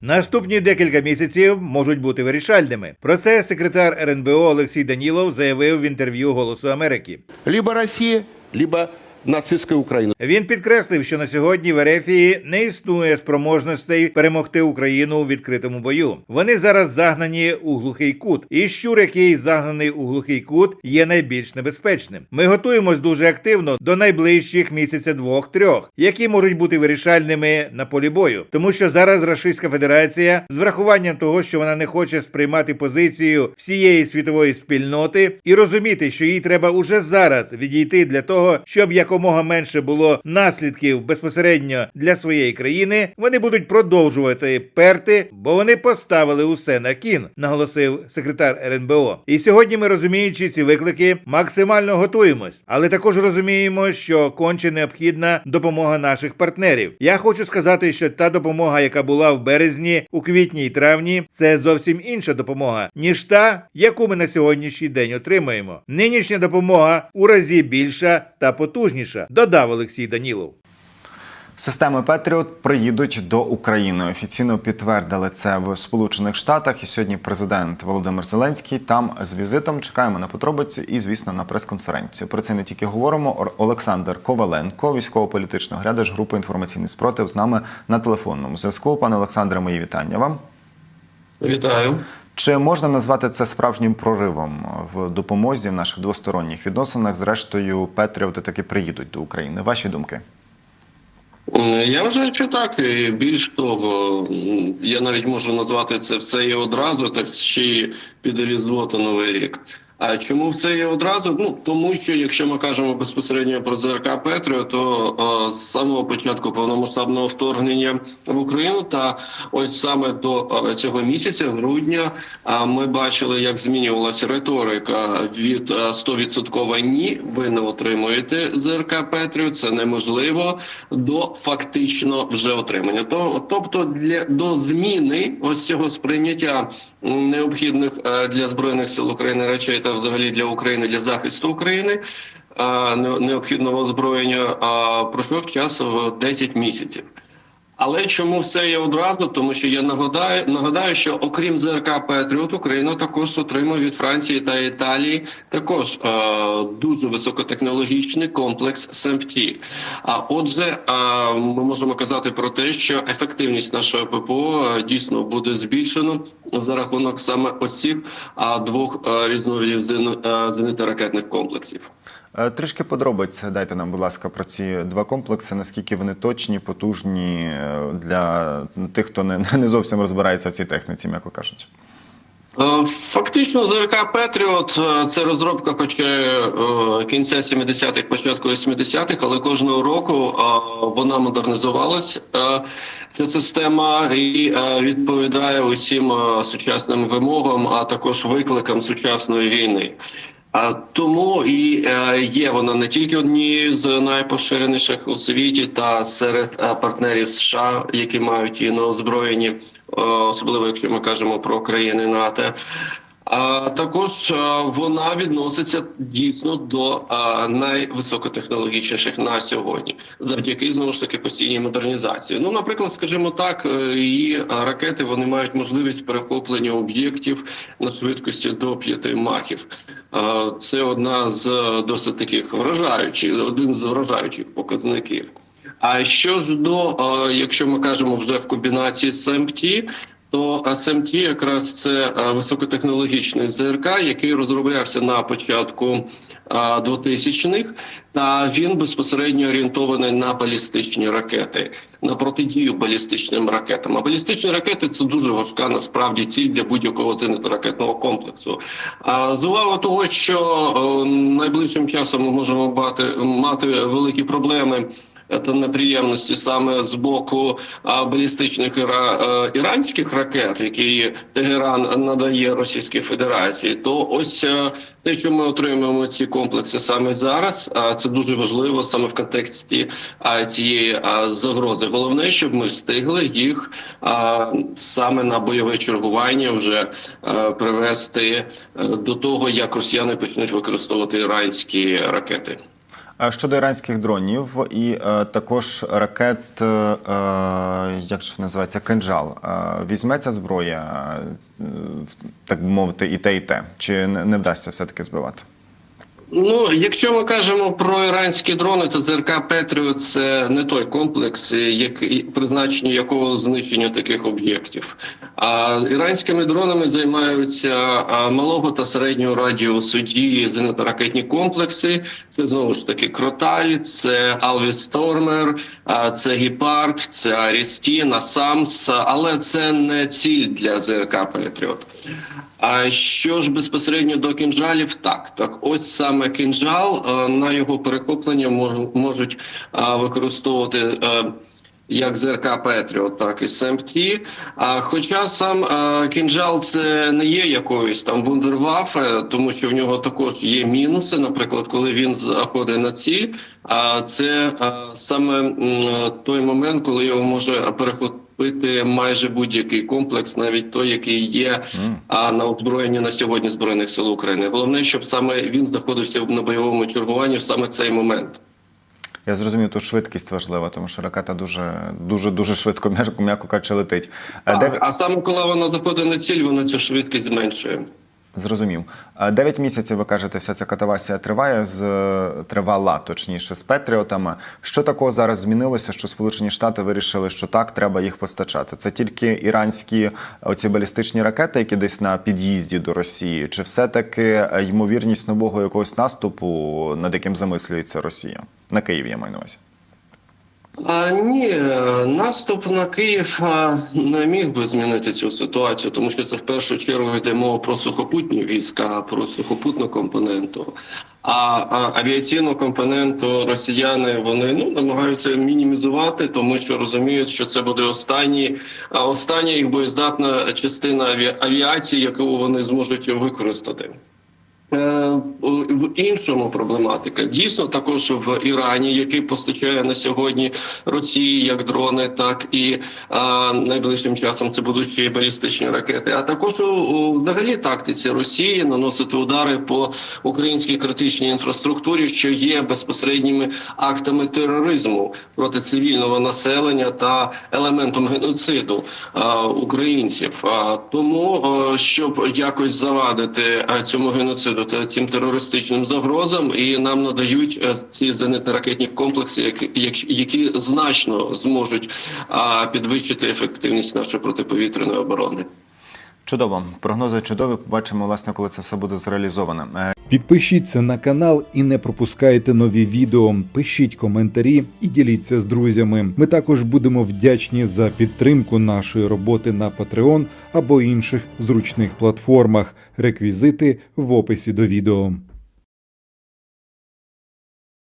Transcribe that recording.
Наступні декілька місяців можуть бути вирішальними. Про це секретар РНБО Олексій Данілов заявив в інтерв'ю Голосу Америки. Либо Росія, либо нацистская Украина. Він підкреслив, що на сьогодні в Ерефії не існує спроможностей перемогти Україну у відкритому бою. Вони зараз загнані у глухий кут, і щур, який загнаний у глухий кут, є найбільш небезпечним. Ми готуємось дуже активно до найближчих місяця двох-трьох, які можуть бути вирішальними на полі бою, тому що зараз Російська Федерація з врахуванням того, що вона не хоче сприймати позицію всієї світової спільноти і розуміти, що їй треба уже зараз відійти для того, щоб якомога менше було наслідків безпосередньо для своєї країни, вони будуть продовжувати перти, бо вони поставили усе на кін, наголосив секретар РНБО. І сьогодні ми розуміючи ці виклики, максимально готуємось, але також розуміємо, що конче необхідна допомога наших партнерів. Я хочу сказати, що та допомога, яка була в березні, у квітні і травні, це зовсім інша допомога, ніж та, яку ми на сьогоднішній день отримаємо. Нинішня допомога у разі більша та потужніша, додав Олексій Данілов. Системи Петріот приїдуть до України. Офіційно підтвердили це в Сполучених Штатах. І сьогодні президент Володимир Зеленський там з візитом. Чекаємо на подробиці і, звісно, на прес-конференцію. Про це не тільки говоримо. Олександр Коваленко, військово-політичний оглядач групи інформаційний спротив, з нами на телефонному зв'язку. Пане Олександре, мої вітання вам. Вітаю. Чи можна назвати це справжнім проривом в допомозі в наших двосторонніх відносинах? Зрештою, Петріоти таки приїдуть до України. Ваші думки? Я вважаю, що так. Більш того, я навіть можу назвати це все і одразу, так ще й під Різдво та Новий рік. А чому все є одразу? Ну тому що якщо ми кажемо безпосередньо про ЗРК Петріо, то е, з самого початку повномасштабного вторгнення в Україну та ось саме до е, цього місяця, грудня, е, ми бачили, як змінювалася риторика від е, 100% ні, ви не отримуєте ЗРК Петріо, це неможливо, до фактично вже отримання. То, тобто для до зміни ось цього сприйняття необхідних е, для збройних сил України речей та взагалі для України для захисту України. е, Необхідного озброєння а пройшов час в 10 місяців. Але чому все є одразу? Тому що я нагадаю, нагадаю, що окрім ЗРК Петріот, Україна також отримує від Франції та Італії також е, дуже високотехнологічний комплекс СМПТ. А отже, е, ми можемо казати про те, що ефективність нашого ППО е, дійсно буде збільшено за рахунок саме ось цих двох е, різновидів зени- е, зенітно-ракетних комплексів. Е, Трішки подробиць дайте нам, будь ласка, про ці два комплекси. Наскільки вони точні, потужні е, для тих, хто не, не зовсім розбирається в цій техніці, м'яко кажучи. Е, Фактично, ЗРК Петріот це розробка, хоча кінця 70-х, початку 80-х, але кожного року вона модернізувалась. Ця система і відповідає усім сучасним вимогам, а також викликам сучасної війни. Тому і е, є вона не тільки однією з найпоширеніших у світі та серед е, партнерів США, які мають її на озброєнні, е, особливо якщо ми кажемо про країни НАТО. А також е, вона відноситься дійсно до е, найвисокотехнологічніших на сьогодні, завдяки знову ж таки постійній модернізації. Ну, наприклад, скажімо так, е, її ракети вони мають можливість перехоплення об'єктів на швидкості до 5 махів. Це одна з досить таких вражаючих, один з вражаючих показників. А що ж до, якщо ми кажемо вже в комбінації з то СМТ якраз це е, високотехнологічний ЗРК, який розроблявся на початку е, 2000-х, та він безпосередньо орієнтований на балістичні ракети, на протидію балістичним ракетам. А балістичні ракети це дуже важка насправді ціль для будь-якого зенітно-ракетного комплексу. А з увагою того, що е, найближчим часом ми можемо мати великі проблеми та неприємності саме з боку балістичних іра, іранських ракет, які Тегеран надає Російській Федерації, то ось е, те, що ми отримуємо ці комплекси саме зараз, а це дуже важливо саме в контексті цієї загрози. Головне, щоб ми встигли їх саме на бойове чергування вже привести е, до того, як росіяни почнуть використовувати іранські ракети. Е, Щодо іранських дронів і е, також ракет, е, е, як ж називається, кинжал. Е, візьметься зброя, е, так би мовити, і те, і те. Чи не, вдасться все-таки збивати? Ну, якщо ми кажемо про іранські дрони, то ЗРК Петріот це не той комплекс, який призначення якого знищення таких об'єктів. А іранськими дронами займаються малого та середнього радіусу дії зенитно-ракетні комплекси. Це знову ж таки Кроталь, це Алвіс Стормер, це Гіпард, це Арістін, Асамс, але це не ціль для ЗРК Петріот. А що ж безпосередньо до кінжалів, так так, ось саме кінжал е, на його перехоплення мож- можуть е, використовувати. е, Як ЗРК Петріот, так і СМТ. А хоча сам кінжал це не є якоюсь там вундервафе, тому що в нього також є мінуси. Наприклад, коли він заходить на ціль, а це саме той момент, коли його може перехопити майже будь-який комплекс, навіть той, який є а, на озброєнні на сьогодні збройних сил України. Головне, щоб саме він знаходився на бойовому чергуванні в саме цей момент. Я зрозумів, тут швидкість важлива, тому що ракета дуже дуже дуже швидко, м'яко, кажучи, летить. Так, Дев- а саме коли вона заходить на ціль, вона цю швидкість зменшує. Зрозумів. Е, Дев'ять місяців, ви кажете, вся ця катавасія триває з тривала, точніше, з Петріотами. Що такого зараз змінилося, що Сполучені Штати вирішили, що так, треба їх постачати? Це тільки іранські оці балістичні ракети, які десь на під'їзді до Росії, чи все-таки е, ймовірність нового якогось наступу, над яким замислюється Росія? На Київ я маю на увазі. А, ні, е, наступ на Київ не міг би змінити цю ситуацію, тому що це в першу чергу йде мова про сухопутні війська, про сухопутну компоненту. А, а авіаційну компоненту росіяни вони ну намагаються мінімізувати, тому що розуміють, що це буде останні, остання їх боєздатна частина аві- авіації, яку вони зможуть використати. В іншому проблематика дійсно також в Ірані, який постачає на сьогодні Росії як дрони, так і а, найближчим часом це будуть ще балістичні ракети. А також у, взагалі тактиці Росії наносити удари по українській критичній інфраструктурі, що є безпосередніми актами тероризму проти цивільного населення та елементом геноциду а, українців. А, тому щоб якось завадити цьому геноциду та цим терористичним загрозам, і нам надають е, ці зенитно-ракетні комплекси, які, які, значно зможуть підвищити ефективність нашої протиповітряної оборони. Чудово, прогнози чудові. Побачимо, власне, коли це все буде зреалізоване. Е, Підпишіться на канал і не пропускайте нові відео. Пишіть коментарі і діліться з друзями. Ми також будемо вдячні за підтримку нашої роботи на Patreon або інших зручних платформах. Реквізити в описі до відео.